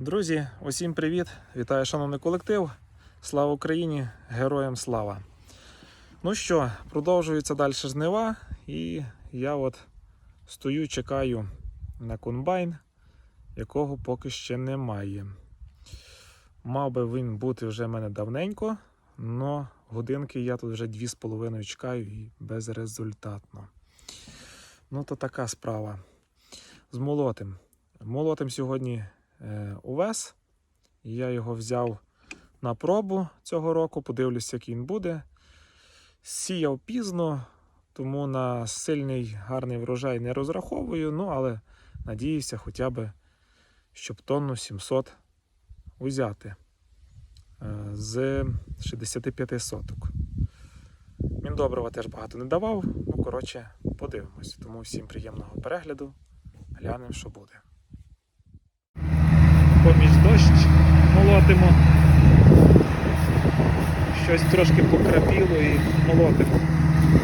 Друзі, усім привіт! Вітаю, шановний колектив. Слава Україні! Героям слава! Ну що, продовжується далі жнива, і я от стою, чекаю на комбайн, якого поки ще немає. Мав би він бути вже в мене давненько, але годинки я тут вже 2,5 чекаю і безрезультатно. Ну, то така справа. З молотим. Молотим сьогодні увес. І Я його взяв на пробу цього року, подивлюся, який він буде. Сіяв пізно, тому на сильний гарний врожай не розраховую, ну але надіюся, хоча б, щоб тонну 700 узяти е, з 65 соток. Міндобрива теж багато не давав, ну коротше, подивимось. Тому всім приємного перегляду. Глянемо, що буде поміж дощ молотимо. Щось трошки покрапіло і молотимо.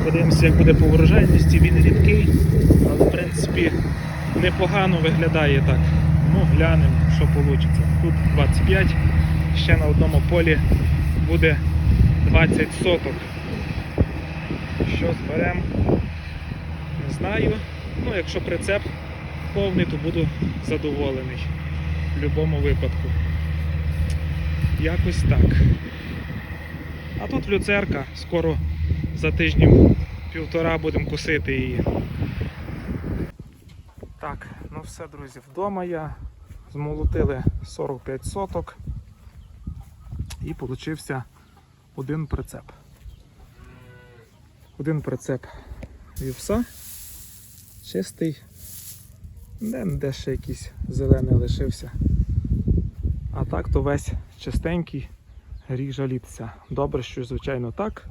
Подивимося, як буде по врожайності, він рідкий, але в принципі непогано виглядає так. Ну, глянемо, що вийде. Тут 25, ще на одному полі буде 20 соток. Що зберемо, не знаю. Ну, якщо прицеп повний, то буду задоволений в будь-якому випадку. Якось так. А тут люцерка, скоро за тижнів півтора будемо косити її. Так, ну все, друзі, вдома я змолотили 45 соток і получився один прицеп. Один прицеп вівса, чистий, де, де ще якийсь зелений лишився. А так то весь чистенький, гріх жалітися. Добре, що звичайно так,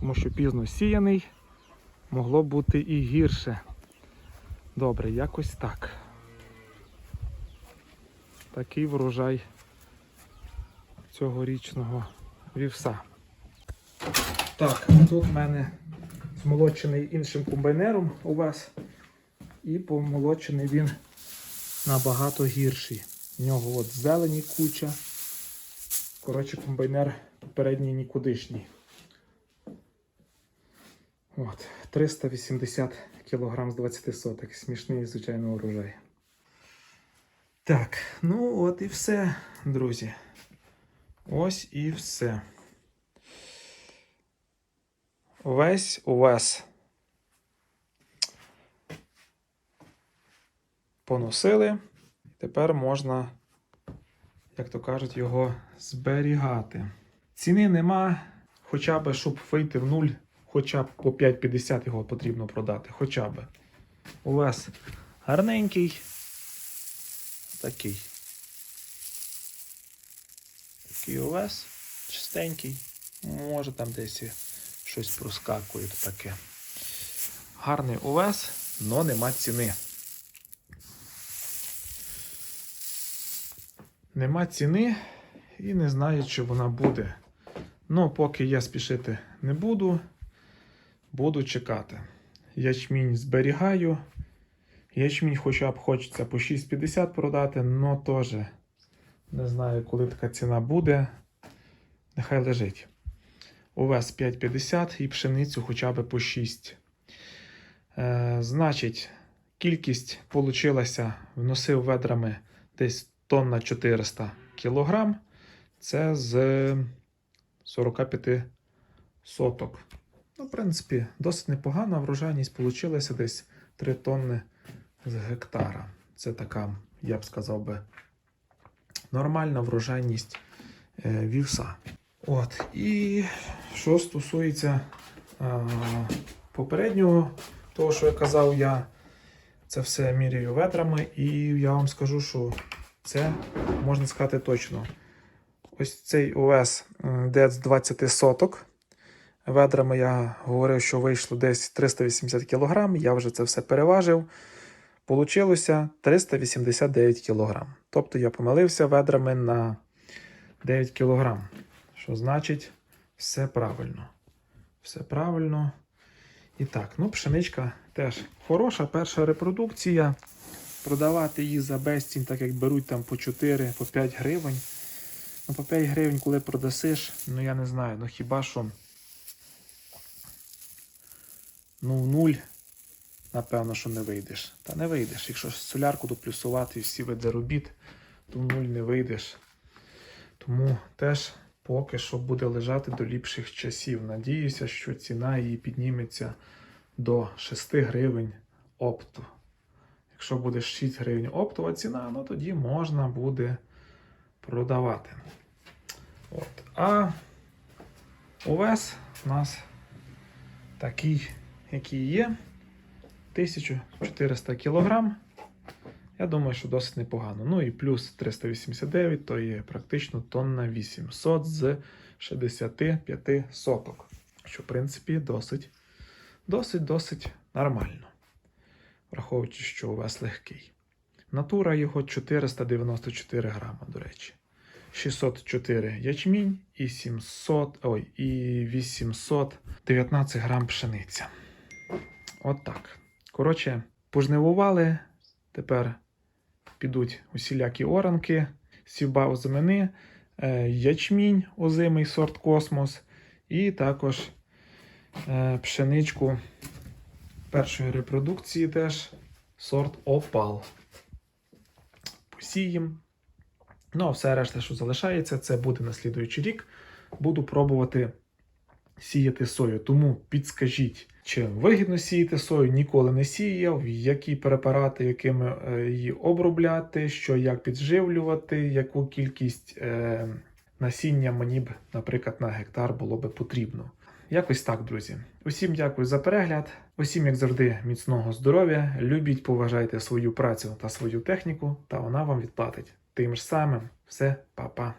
тому що пізно сіяний, могло бути і гірше. Добре, якось так. Такий врожай цьогорічного вівса. Так, тут в мене змолочений іншим комбайнером у вас. І помолочений він набагато гірший. В нього от зелені куча. Коротше, комбайнер попередній нікудишній. От, 380 кг з 20 соток. Смішний, звичайно, урожай. Так, ну от і все, друзі. Ось і все. Весь увес. Поносили. Тепер можна, як то кажуть, його зберігати. Ціни нема, хоча б, щоб вийти в нуль, хоча б по 5,50 його потрібно продати. Хоча б. У вас гарненький. Такий. Такий у вас чистенький. Може там десь щось проскакує таке. Гарний увес, але нема ціни. Нема ціни і не знаю, чи вона буде. Ну, поки я спішити не буду, буду чекати. Ячмінь зберігаю. Ячмінь хоча б хочеться по 6,50 продати, але теж не знаю, коли така ціна буде. Нехай лежить. Увес 5,50 і пшеницю хоча б по 6. Е, Значить, кількість получилася, вносив ведрами десь тонна 400 кг. Це з 45 соток. Ну, в принципі, досить непогана врожайність вийшла десь 3 тонни з гектара. Це така, я б сказав би, нормальна врожайність е, вівса. От. І що стосується а, попереднього, того, що я казав, я це все міряю ведрами, і я вам скажу, що це можна сказати точно. Ось цей ОС десь 20 соток. Ведрами я говорив, що вийшло десь 380 кг. Я вже це все переважив. Получилося 389 кг. Тобто я помилився ведрами на 9 кг. Що значить, все правильно. Все правильно. І так, ну, пшеничка теж хороша, перша репродукція. Продавати її за безцінь, так як беруть там по 4, по 5 гривень. Ну, по 5 гривень, коли продасиш, ну я не знаю, ну хіба що. Ну, в нуль, напевно, що не вийдеш. Та не вийдеш. Якщо солярку доплюсувати і всі види робіт, то в нуль не вийдеш. Тому теж поки що буде лежати до ліпших часів. Надіюся, що ціна її підніметься до 6 гривень опту. Якщо буде 6 гривень оптова ціна, ну тоді можна буде продавати. От. А увес у нас такий, який є. 1400 кг. Я думаю, що досить непогано. Ну і плюс 389, то є практично тонна 800 з 65 соток. Що, в принципі, досить, досить, досить нормально. Враховуючи, що у вас легкий. Натура його 494 грама, до речі. 604 ячмінь і 700, ой, і 819 грам пшениця. От так. Коротше, пожнивували. Тепер підуть усілякі оранки, сівба озимини, е, ячмінь озимий сорт космос, і також е, пшеничку першої репродукції теж сорт опал. Посіємо. Ну, а все решта, що залишається, це буде на слідуючий рік. Буду пробувати сіяти сою. Тому підскажіть, чи вигідно сіяти сою, ніколи не сіяв, які препарати, якими е, її обробляти, що як підживлювати, яку кількість е, насіння мені б, наприклад, на гектар було би потрібно. Якось так, друзі. Усім дякую за перегляд. Усім, як завжди, міцного здоров'я. Любіть, поважайте свою працю та свою техніку, та вона вам відплатить. Тим ж самим, все, па-па.